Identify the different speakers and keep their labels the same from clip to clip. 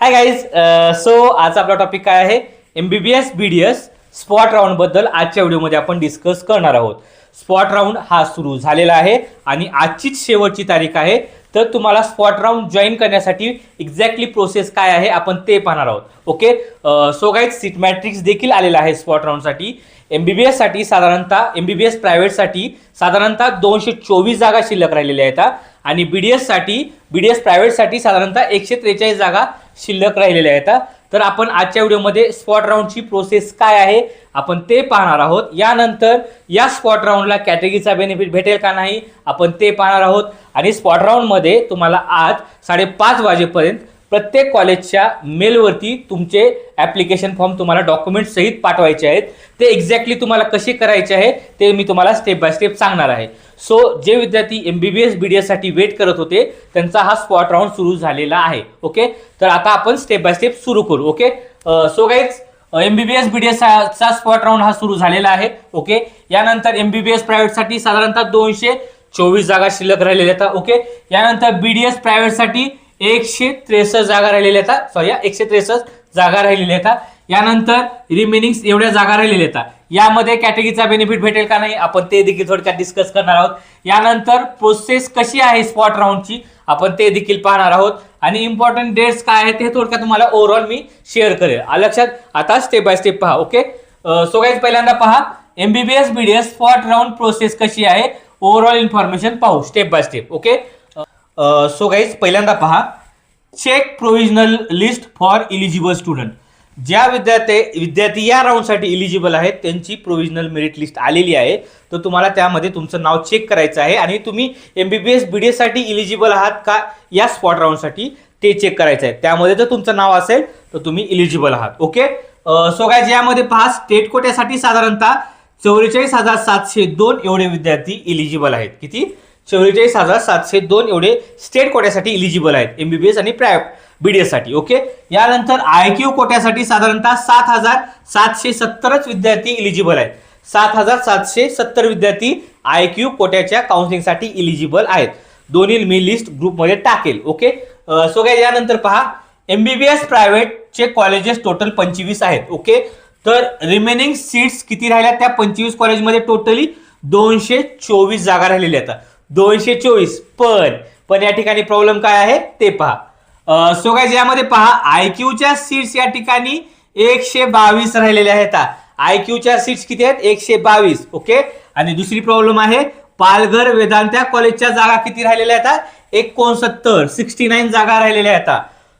Speaker 1: Hi guys so आज आपला topic काय आहे? एमबीबीएस बीडीएस स्पॉट राऊंडबद्दल आजच्या व्हिडिओमध्ये आपण डिस्कस करणार आहोत. स्पॉट राऊंड हा सुरू झालेला आहे आणि आजचीच शेवटची तारीख आहे. तर तुम्हाला स्पॉट राऊंड जॉईन करण्यासाठी एक्झॅक्टली प्रोसेस काय आहे आपण ते पाहणार आहोत. Okay so guys seat matrix देखील आलेला आहे स्पॉट राऊंडसाठी एम बी बी एससाठी साधारणतः एम बी बी एस प्रायव्हेटसाठी साधारणतः दोनशे चोवीस जागा शिल्लक राहिलेल्या आहेत आणि बी डी एससाठी बी डी एस प्रायव्हेटसाठी साधारणतः एकशे त्रेचाळीस जागा शिल्लक राहिलेल्या आहेत तर आपण आजच्या व्हिडिओमध्ये स्पॉट राऊंडची प्रोसेस काय आहे आपण ते पाहणार आहोत. यानंतर या स्पॉट राऊंडला कॅटेगरीचा बेनिफिट भेटेल का नाही आपण ते पाहणार आहोत. आणि स्पॉट राऊंडमध्ये तुम्हाला आज साडेपाच वाजेपर्यंत प्रत्येक कॉलेजच्या मेलवरती तुमचे ॲप्लिकेशन फॉर्म तुम्हाला डॉक्युमेंट सहित पाठवायचे आहेत. ते एक्झॅक्टली तुम्हाला कसे करायचे आहे ते मी तुम्हाला स्टेप बाय स्टेप सांगणार आहे. सो जे विद्यार्थी M B B S B D एससाठी wait करत होते त्यांचा हा स्पॉट राऊंड सुरू झालेला आहे. ओके तर आता आपण स्टेप बाय स्टेप सुरू करू. Okay so guys M B B S B D एसचा spot round हा सुरू झालेला आहे. ओके यानंतर एम बी बी एस प्रायव्हेटसाठी साधारणतः दोनशे चोवीस जागा शिल्लक राहिलेल्या आहेत. ओके यानंतर बी डी एस प्रायव्हेटसाठी एकशे त्रेसष्ट जागा राहिलेल्या आहेत सॉरी एकशे त्रेसष्ट जागा राहिलेल्या आहेत यानंतर रिमेनिंग एवढ्या जागा राहिलेल्या आहेत यामध्ये कॅटेगरीचा बेनिफिट भेटेल का नाही आपण ते देखील थोडक्यात डिस्कस करणार आहोत. यानंतर प्रोसेस कशी आहे स्पॉट राऊंडची आपण ते देखील पाहणार आहोत. आणि इम्पॉर्टंट डेट्स काय आहेत ते थोडक्यात तुम्हाला ओव्हरऑल मी शेअर करेल. लक्षात? आता स्टेप बाय स्टेप पहा ओके सो गाईज पहिल्यांदा पहा MBBS BDS spot round process कशी आहे ओव्हरऑल इन्फॉर्मेशन पाहू step by step okay so guys पहिल्यांदा पहा. Check provisional list for eligible student ज्या विद्यार्थी विद्यार्थी या राऊंडसाठी इलिजिबल आहेत त्यांची प्रोव्हिजनल मेरिट लिस्ट आलेली आहे. तर तुम्हाला त्यामध्ये तुमचं नाव चेक करायचं आहे आणि तुम्ही M B B S B D एससाठी eligible आहात का या स्पॉट राऊंडसाठी ते चेक करायचं आहे. त्यामध्ये जर तुमचं नाव असेल तर तुम्ही इलिजिबल आहात. ओके सो काय यामध्ये पहा स्टेट कोट्यासाठी साधारणतः चौवेचाळीस हजार सातशे दोन एवढे विद्यार्थी इलिजिबल आहेत. किती? चव्वेचाळीस हजार सातशे दोन एवढे स्टेट कोट्यासाठी इलिजिबल आहेत एमबीबीएस आणि प्राय बी डी एससाठी ओके यानंतर आय क्यू कोट्यासाठी साधारणतः सात हजार सातशे सत्तरच विद्यार्थी इलिजिबल आहेत. सात हजार सातशे सत्तर विद्यार्थी आय क्यू कोट्याच्या काउन्सिलिंगसाठी इलिजिबल आहेत. दोन्ही मी लिस्ट ग्रुपमध्ये टाकेल ओके सो काय यानंतर पहा एमबीबीएस प्रायव्हेटचे कॉलेजेस टोटल पंचवीस आहेत ओके तर रिमेनिंग सीट्स किती राहिल्या त्या पंचवीस कॉलेजमध्ये टोटली दोनशे चोवीस जागा राहिलेल्या आहेत. दोनशे चोवीस. पण पण या ठिकाणी प्रॉब्लेम काय आहे? ते पहा. सो काय यामध्ये पहा आय क्यूच्या सीट्स या ठिकाणी एकशे बावीस राहिलेल्या आहेत. आय क्यूच्या सीट्स किती आहेत? एकशे बावीस. ओके आणि दुसरी प्रॉब्लेम आहे पालघर वेदांत्या कॉलेजच्या जागा किती राहिलेल्या आहेत? एकोणसत्तर सिक्स्टी नाईन जागा राहिलेल्या आहेत.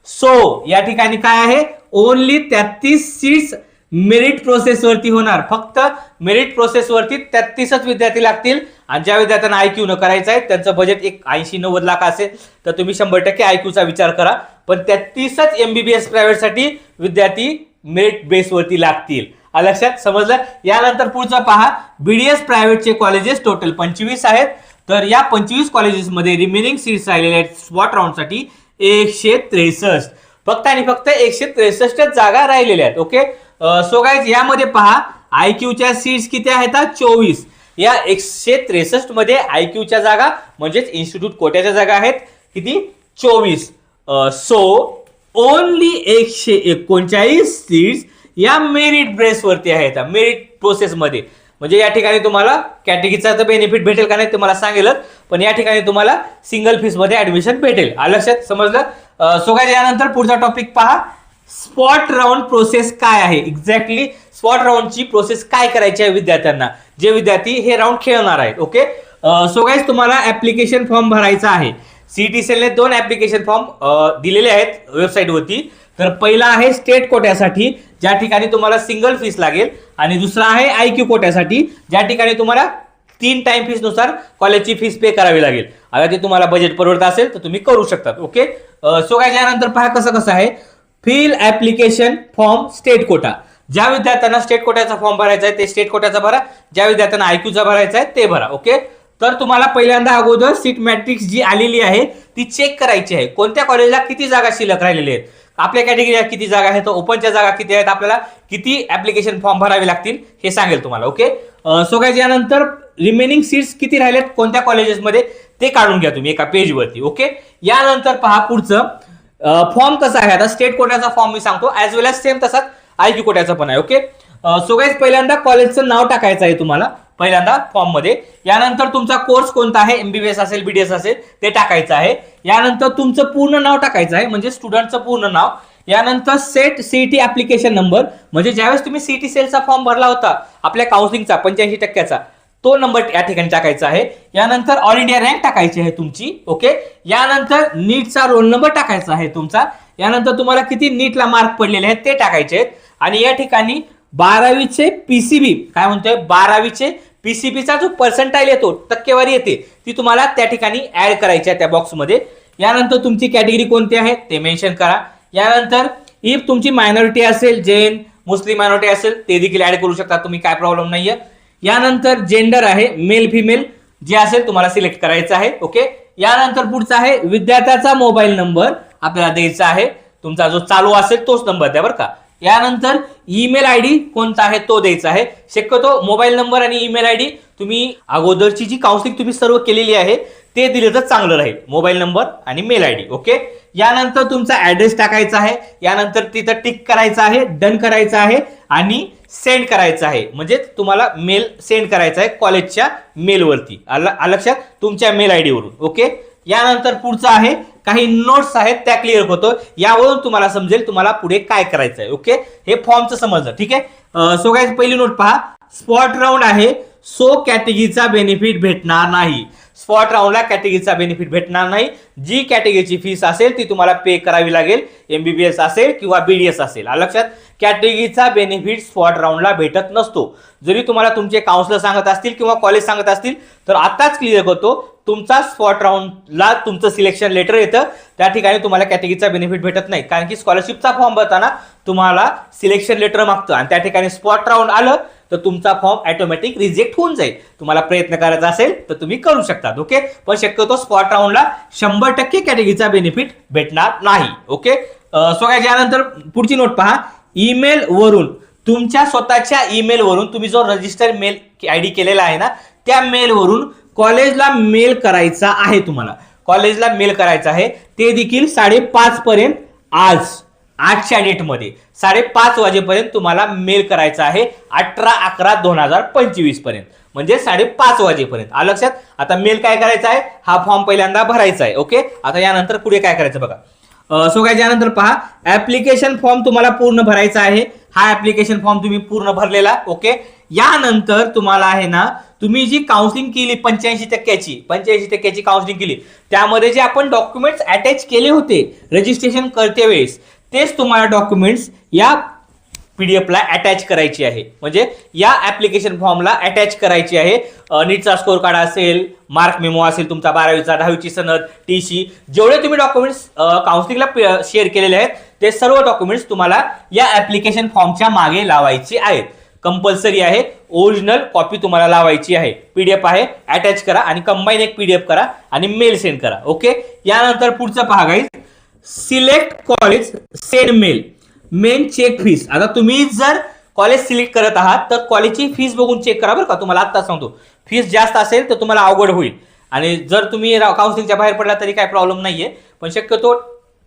Speaker 1: सो या ठिकाणी काय आहे? ओनली तेहतीस सीट्स मेरिट प्रोसेसवरती होणार. फक्त मेरिट प्रोसेसवरती तेहतीसच विद्यार्थी लागतील. आणि ज्या विद्यार्थ्यांना आयक्यू न करायचं आहे त्यांचं बजेट एक ऐंशी नव्वद लाख असेल तर तुम्ही शंभर टक्के आयक्यूचा विचार करा. पण तेहतीसच एमबीबीएस प्रायव्हेटसाठी विद्यार्थी मेरिट बेसवरती लागतील. लक्षात? समजलं? यानंतर पुढचं पहा. बीडीएस प्रायव्हेटचे कॉलेजेस टोटल पंचवीस आहेत. तर या पंचवीस कॉलेजेसमध्ये रिमेनिंग सीट्स राहिलेल्या आहेत स्पॉट राऊंडसाठी एकशे त्रेसष्ट. फक्त आणि फक्त एकशे त्रेसष्टच जागा राहिलेल्या आहेत ओके? सो गाईज यामध्ये पहा आय क्यूच्या सीट्स किती आहेत चोवीस. या एकशे त्रेसष्टमध्ये आय क्यूच्या जागा म्हणजेच इन्स्टिट्यूट कोट्याच्या जागा आहेत किती? चोवीस. सो ओनली एकशे एकोणचाळीस सीट्स या मेरिट ब्रेसवरती आहेत मेरिट प्रोसेसमध्ये म्हणजे या ठिकाणी तुम्हाला कॅटेगरीचा तर बेनिफिट भेटेल का नाही तुम्हाला सांगेलच पण या ठिकाणी तुम्हाला सिंगल फीसमध्ये ॲडमिशन भेटेल. आ लक्षात? समजलं? सो काय यानंतर पुढचा टॉपिक पहा. स्पॉट राऊंड प्रोसेस काय आहे? एक्झॅक्टली स्पॉट राऊंडची प्रोसेस काय करायची आहे विद्यार्थ्यांना? जे विद्यार्थी हे राऊंड खेळणार आहेत ओके सो गाईज तुम्हाला ऍप्लिकेशन फॉर्म भरायचा आहे. सीटी सेलने दोन ऍप्लिकेशन फॉर्म दिलेले आहेत वेबसाईटवरती तर पहिला आहे स्टेट कोट्यासाठी ज्या ठिकाणी तुम्हाला सिंगल फीस लागेल. आणि दुसरा आहे आय क्यू कोट्यासाठी ज्या ठिकाणी तुम्हाला तीन टाइम फीसनुसार कॉलेजची फीस पे करावी लागेल. आता ते तुम्हाला बजेट परवडत असेल तर तुम्ही करू शकतात ओके सो काय यानंतर पहा कसं कसं आहे. Fill application form state quota. ज्या विद्यार्थ्यांना स्टेट कोट्याचा फॉर्म भरायचा आहे ते स्टेट कोट्याचा भरा. ज्या विद्यार्थ्यांना आयक्यूचा भरायचा आहे ते भरा ओके? तर तुम्हाला पहिल्यांदा अगोदर सीट मॅट्रिक्स जी आलेली आहे ती चेक करायची आहे. कोणत्या कॉलेजला किती जागा शिल्लक राहिलेली आहेत? आपल्या कॅटेगरीला किती जागा आहेत? ओपनच्या जागा किती आहेत? आपल्याला किती ऍप्लिकेशन फॉर्म भरावे लागतील? हे सांगेल तुम्हाला ओके? सो काय यानंतर रिमेनिंग सीट्स किती राहिल्यात कोणत्या कॉलेजेसमध्ये ते काढून घ्या तुम्ही एका पेजवरती ओके? यानंतर पहा पुढचं. फॉर्म कसा आहे. आता स्टेट कोट्याचा फॉर्म मी सांगतो. ऍज वेल एज सेम तसाच आय क्यू कोट्याचा पण आहे ओके सो गाईज पहिल्यांदा कॉलेजचं नाव टाकायचं आहे तुम्हाला. पहिल्यांदा फॉर्ममध्ये. यानंतर तुमचा कोर्स कोणता आहे? एमबीबीएस असेल बीडीएस असेल ते टाकायचं आहे. यानंतर तुमचं पूर्ण नाव टाकायचं आहे म्हणजे स्टुडंटचं पूर्ण नाव. यानंतर सेट सीईटी ऍप्लिकेशन नंबर म्हणजे ज्यावेळेस तुम्ही सीईटी सेलचा फॉर्म भरला होता आपल्या काउन्सिलिंगचा पंच्याऐंशी टक्क्याचा तो नंबर या ठिकाणी टाकायचा आहे. यानंतर ऑल इंडिया रँक टाकायची आहे तुमची ओके यानंतर नीटचा रोल नंबर टाकायचा आहे तुमचा. यानंतर तुम्हाला किती नीटला मार्क पडलेले आहेत ते टाकायचे आहेत. आणि या ठिकाणी बारावीचे पीसीबी काय म्हणतोय? बारावीचे पीसीबीचा जो पर्सेंटाईल येतो टक्केवारी येते ती तुम्हाला त्या ठिकाणी ऍड करायची आहे त्या बॉक्समध्ये यानंतर तुमची कॅटेगरी कोणती आहे? ते मेन्शन करा. यानंतर इफ तुमची मायनॉरिटी असेल जैन मुस्लिम मायनॉरिटी असेल ते देखील ऍड करू शकता. तुम्ही काय प्रॉब्लेम नाहीये. यानंतर जेंडर आहे मेल फिमेल जे असेल तुम्हाला सिलेक्ट करायचं आहे ओके यानंतर पुढचा आहे विद्यार्थ्याचा मोबाईल नंबर आपल्याला द्यायचा आहे. तुमचा जो चालू असेल तोच नंबर द्या बरं का. यानंतर ईमेल आय डी कोणता आहे तो द्यायचा आहे. शक्यतो मोबाईल नंबर आणि ईमेल आय डी तुम्ही अगोदरची जी काउन्सिलिंग तुम्ही सर्व केलेली आहे ते दिलं तर चांगलं राहील. मोबाईल नंबर आणि मेल आय डी ओके यानंतर तुमचा ऍड्रेस टाकायचा आहे. यानंतर तिथं टिक करायचं आहे डन करायचं आहे. आणि सेंड करायचं आहे. म्हणजे तुम्हाला मेल सेंड करायचा आहे कॉलेजच्या मेलवरती आलं आलं लक्षात? तुमच्या मेल आय डीवरून ओके यानंतर पुढचं आहे काही नोट्स आहेत त्या क्लिअर होतो यावरून तुम्हाला समजेल तुम्हाला पुढे काय करायचं आहे. ओके हे फॉर्मचं समजलं. ठीक आहे? सो काय पहिली नोट पहा. स्पॉट राऊंड आहे. सो कॅटेगरीचा बेनिफिट भेटणार नाही. स्पॉट राऊंडला कॅटेगरीचा बेनिफिट भेटणार नाही. जी कॅटेगरीची फीस असेल ती तुम्हाला पे करावी लागेल. एमबीबीएस असेल किंवा बीडीएस असेल. लक्षात? कॅटेगरीचा बेनिफिट स्पॉट राऊंडला भेटत नसतो. जरी तुम्हाला तुमचे काउन्सिलर सांगत असतील किंवा कॉलेज सांगत असतील तर आताच क्लिअर करतो तुमचा स्पॉट राऊंडला तुमचं सिलेक्शन लेटर येतं. त्या ठिकाणी तुम्हाला कॅटेगरीचा बेनिफिट भेटत नाही. कारण की स्कॉलरशिपचा फॉर्म भरताना तुम्हाला सिलेक्शन लेटर मागतं. आणि त्या ठिकाणी स्पॉट राऊंड आलं तर तुमचा फॉर्म ऑटोमॅटिक रिजेक्ट होऊन जाईल. तुम्हाला प्रयत्न करायचा असेल तर तुम्ही करू शकता ओके? पण शक्यतो स्पॉट राऊंडला शंभर टक्के कॅटेगरीचा बेनिफिट भेटणार नाही ओके? सो काय यानंतर पुढची नोट पहा. ईमेल वरून तुमच्या स्वतःच्या ईमेल वरून तुम्ही जो रजिस्टर मेल आय डी केलेला आहे ना त्या मेलवरून कॉलेजला मेल करायचा आहे तुम्हाला. कॉलेजला मेल करायचा आहे ते देखील साडेपाच पर्यंत आज. आजच्या डेटमध्ये साडेपाच वाजेपर्यंत तुम्हाला मेल करायचा आहे अठरा अकरा दोन हजार पंचवीसपर्यंत म्हणजे साडेपाच वाजेपर्यंत. आलं लक्षात? आता मेल काय करायचा आहे? हा फॉर्म पहिल्यांदा भरायचा आहे ओके? आता यानंतर पुढे काय करायचं बघा. सो काय यानंतर पहा. ऍप्लिकेशन फॉर्म तुम्हाला पूर्ण भरायचा आहे. हा ऍप्लिकेशन फॉर्म तुम्ही पूर्ण भरलेला ओके? यानंतर तुम्हाला आहे ना तुम्ही जी काउन्सिलिंग केली पंच्याऐंशी टक्क्याची पंच्याऐंशी टक्क्याची काउन्सिलिंग केली त्यामध्ये जे आपण डॉक्युमेंट्स अटॅच केले होते रजिस्ट्रेशन करते वेळेस तेच तुम्हाला डॉक्युमेंट्स या पीडीएफला अटॅच करायची आहे. म्हणजे या ऍप्लिकेशन फॉर्मला अटॅच करायची आहे. नीटचा स्कोर कार्ड असेल मार्क मेमो असेल तुमचा बारावीचा दहावीची सनद टी सी जेवढे तुम्ही डॉक्युमेंट्स काउन्सिलिंगला शेअर केलेले आहेत ते सर्व डॉक्युमेंट्स तुम्हाला या ऍप्लिकेशन फॉर्मच्या मागे लावायचे आहेत. कंपल्सरी आहे ओरिजिनल कॉपी तुम्हाला लावायची आहे. पीडीएफ आहे अटॅच करा आणि कंबाईन एक पीडीएफ करा आणि मेल सेंड करा. ओके यानंतर पुढचं पहा guys select college send mail. Main check fees आता तुम्ही जर कॉलेज सिलेक्ट करत आहात तर कॉलेजची फीस बघून चेक करा बरं का. तुम्हाला आत्ता सांगतो. फीस जास्त असेल तर तुम्हाला अवघड होईल. आणि जर तुम्ही काउन्सिलिंगच्या बाहेर पडला तरी काय प्रॉब्लेम नाहीये. पण शक्यतो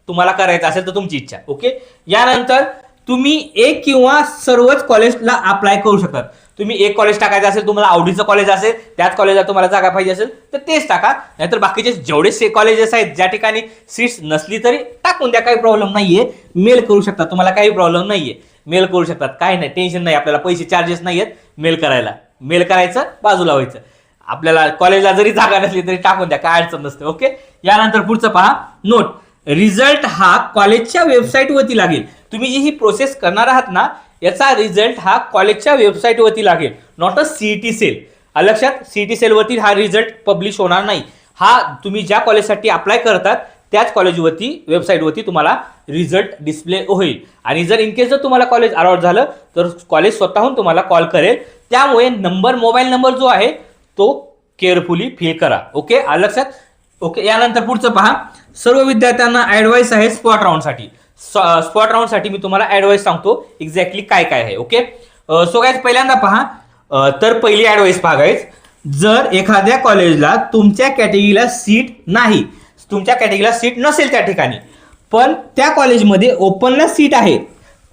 Speaker 1: तुम्हाला करायचं असेल तर तुमची इच्छा. ओके यानंतर तुम्ही एक किंवा सर्वच कॉलेजला अप्लाय करू शकतात तुम्ही एक कॉलेज टाकायचं असेल तुम्हाला आवडीचं कॉलेज असेल त्याच कॉलेजला तुम्हाला जागा पाहिजे असेल तर तेच टाका. नाहीतर बाकीचे जेवढे से कॉलेजेस आहेत ज्या ठिकाणी सीट्स नसली तरी टाकून द्या काही प्रॉब्लेम नाहीये. मेल करू शकता तुम्हाला काही प्रॉब्लेम नाहीये. मेल करू शकतात काही नाही टेन्शन नाही आपल्याला पैसे चार्जेस नाही आहेत मेल करायला. मेल करायचं बाजूला व्हायचं. आपल्याला कॉलेजला जरी जागा नसली तरी टाकून द्या काय अडचण नसते ओके यानंतर पुढचं पहा. नोट रिझल्ट हा कॉलेजच्या वेबसाईटवरती लागेल. तुम्ही जी ही प्रोसेस करणार आहात ना याचा रिझल्ट हा कॉलेजच्या वेबसाईटवरती लागेल. Not a C T cell लक्षात टी सेलवरती हा रिझल्ट पब्लिश होणार नाही. हा तुम्ही ज्या कॉलेजसाठी अप्लाय करतात त्याच कॉलेजवरती वेबसाईटवरती तुम्हाला रिझल्ट डिस्प्ले होईल. आणि जर इन केस जर तुम्हाला कॉलेज अलॉट झालं तर कॉलेज स्वतःहून तुम्हाला कॉल करेल. त्यामुळे नंबर मोबाईल नंबर जो आहे तो केअरफुली फिल करा. ओके लक्षात? ओके यानंतर पुढचं पहा. सर्व विद्यार्थ्यांना ॲडवाईस आहे स्पॉट राऊंडसाठी स्पॉट राऊंडसाठी मी तुम्हाला ॲडवाईस सांगतो एक्झॅक्टली काय काय आहे ओके सो गायज पहिल्यांदा पहा तर पहिली ॲडवाईस पहा गायज जर एखाद्या कॉलेजला तुमच्या कॅटेगरीला सीट नाही तुमच्या कॅटेगरीला सीट नसेल त्या ठिकाणी पण त्या कॉलेजमध्ये ओपनला सीट आहे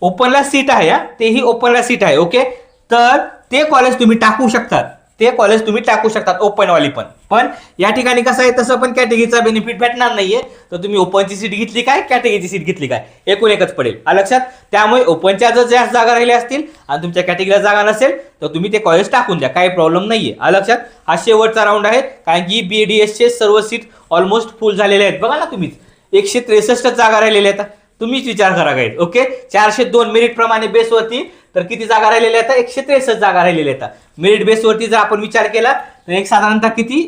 Speaker 1: ओपनला सीट आहे तेही ओपनला सीट आहे ओके तर ते कॉलेज तुम्ही टाकू शकतात ते कॉलेज तुम्ही टाकू शकतात ओपनवाली पण. पण या ठिकाणी कसं आहे तसं पण कॅटेगरीचा बेनिफिट भेटणार नाहीये. तर तुम्ही ओपनची सीट घेतली काय कॅटेगरीची सीट घेतली काय एकूण एकच पडेल. लक्षात? त्यामुळे ओपनच्या जर जास्त जागा राहिल्या असतील आणि तुमच्या कॅटेगरीला जागा नसेल तर तुम्ही ते कॉलेज टाकून द्या काही प्रॉब्लेम नाहीये. आहे लक्षात? हा शेवटचा राऊंड आहे कारण की एसचे सर्व सीट ऑलमोस्ट फुल झालेले आहेत. बघा ना तुम्हीच. एकशे त्रेसष्ट जागा राहिलेल्या आहेत. तुम्हीच विचार करा काही ओके चारशे दोन मेरिट प्रमाणे बेसवरती तर किती जागा राहिलेल्या आहेत? एकशे त्रेसष्ट जागा राहिलेल्या आहेत. मेरिट बेसवरती जर आपण विचार केला तर एक साधारणतः किती?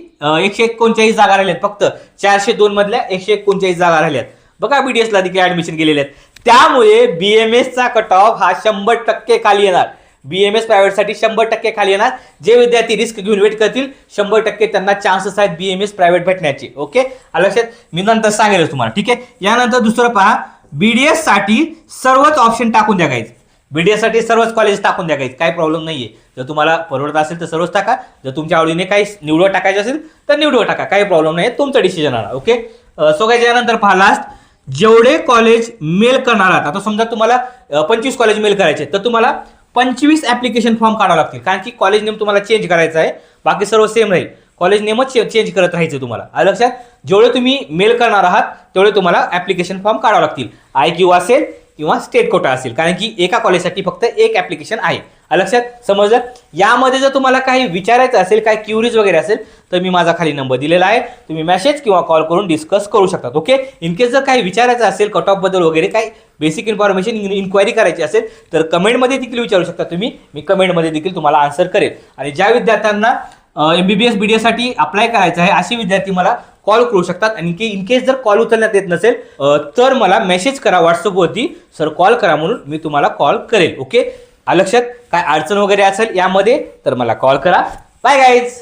Speaker 1: एकशे एकोणचाळीस जागा राहिल्यात फक्त चारशे दोन मधल्या एकशे एकोणचाळीस जागा राहिल्या आहेत. बघा बीडीएसला देखील ऍडमिशन केलेले आहेत. त्यामुळे बीएमएसचा कट ऑफ हा शंभर टक्के खाली येणार. बीएमएस प्रायव्हेटसाठी शंभर टक्के खाली येणार. जे विद्यार्थी रिस्क घेऊन वेट करतील शंभर टक्के त्यांना चान्सेस आहेत बीएमएस प्रायव्हेट भेटण्याचे. ओके लक्षात? मी नंतर सांगेल तुम्हाला. ठीक आहे? यानंतर दुसरं पहा. बीडीएससाठी सर्वच ऑप्शन टाकून द्या guys. बीडीएस सर्वच कॉलेज टाकून द्या काही काही प्रॉब्लेम आहे जर तुम्हाला परवडत असेल तर सर्वच टाका. जर तुमच्या आवडीने काही निवडं टाकायचं असेल तर निवडं टाका. काही प्रॉब्लेम नाही तुमचं डिसिजन आला ओके सो काय यानंतर पहा लास्ट जेवढे कॉलेज मेल करणार आहात. आता समजा तुम्हाला पंचवीस कॉलेज मेल करायचे तर तुम्हाला पंचवीस ॲप्लिकेशन फॉर्म काढावं लागतील. कारण की कॉलेज नेम तुम्हाला चेंज करायचा आहे. बाकी सर्व सेम राहील. कॉलेज नेमच चेंज करत राहायचं तुम्हाला. आलं लक्षात? जेवढे तुम्ही मेल करणार आहात तेवढे तुम्हाला ॲप्लिकेशन फॉर्म काढावं लागतील. आय क्यू असेल किंवा स्टेट कोटा असेल. कारण की एका कॉलेजसाठी फक्त एक ॲप्लिकेशन आहे. लक्षात? समजलं? यामध्ये जर तुम्हाला काही विचारायचं असेल काही क्युरीज वगैरे असेल तर मी माझा खाली नंबर दिलेला आहे. तुम्ही मेसेज किंवा कॉल करून डिस्कस करू शकतात ओके इन केस जर काही विचारायचं असेल कट ऑफबद्दल वगैरे काही बेसिक इन्फॉर्मेशन इन्क्वायरी करायची असेल तर कमेंटमध्ये देखील विचारू शकता तुम्ही. मी कमेंटमध्ये देखील तुम्हाला आन्सर करेल. आणि ज्या विद्यार्थ्यांना एमबीबीएस बी साठी अप्लाय करायचं आहे असे विद्यार्थी मला कॉल करू शकतात. आणि की इन केस जर कॉल उचलण्यात येत नसेल तर मला मेसेज करा व्हॉट्सअपवरती सर कॉल करा म्हणून मी तुम्हाला कॉल करेल. ओके? लक्षात? काय अडचण वगैरे असेल यामध्ये तर मला कॉल करा. Bye guys